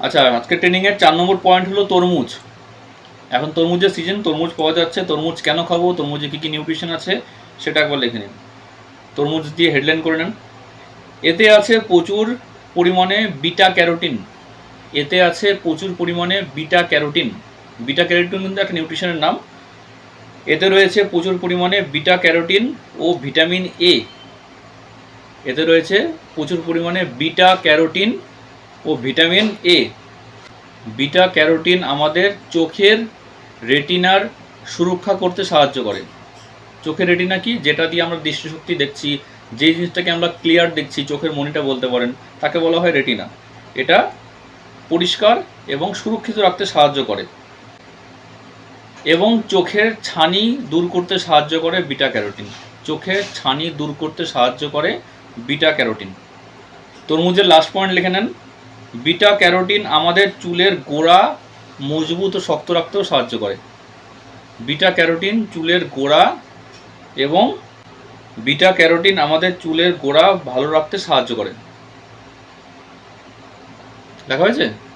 আচ্ছা আজকে ট্রেনিংয়ের চার নম্বর পয়েন্ট হলো তরমুজ। এখন তরমুজের সিজন তরমুজ পাওয়া যাচ্ছে, তরমুজ কেন খাব, তরমুজে কী কী নিউট্রিশন আছে, সেটা একবার লিখে নিন। তরমুজ দিয়ে হেডলাইন করে নেন। এতে আছে প্রচুর পরিমাণে বিটা ক্যারোটিন এতে আছে প্রচুর পরিমাণে বিটা ক্যারোটিন বিটা ক্যারোটিন কিন্তু একটা নিউট্রিশনের নাম। এতে রয়েছে প্রচুর পরিমাণে বিটা ক্যারোটিন ও ভিটামিন এ এতে রয়েছে প্রচুর পরিমাণে বিটা ক্যারোটিন ও ভিটামিন এ বিটা ক্যারোটিন আমাদের চোখের রেটিনার সুরক্ষা করতে সাহায্য করে। চোখের রেটিনা কি? যেটা দিয়ে আমরা দৃষ্টিশক্তি দেখছি যে জিনিসটাকে আমরা ক্লিয়ার দেখছি, চোখের মনিটা বলতে পারেন, তাকে বলা হয় রেটিনা। এটা পরিষ্কার এবং সুরক্ষিত রাখতে সাহায্য করে। এবং চোখের ছানি দূর করতে সাহায্য করে বিটা ক্যারোটিন। চোখের ছানি দূর করতে সাহায্য করে বিটা ক্যারোটিন। তরমুজের লাস্ট পয়েন্ট লিখে নেন। বিটা ক্যারোটিন আমাদের চুলের গোড়া মজবুত ও শক্ত রাখতেও সাহায্য করে। বিটা ক্যারোটিন চুলের গোড়া এবং বিটা ক্যারোটিন আমাদের চুলের গোড়া ভালো রাখতে সাহায্য করে। দেখা হয়েছে?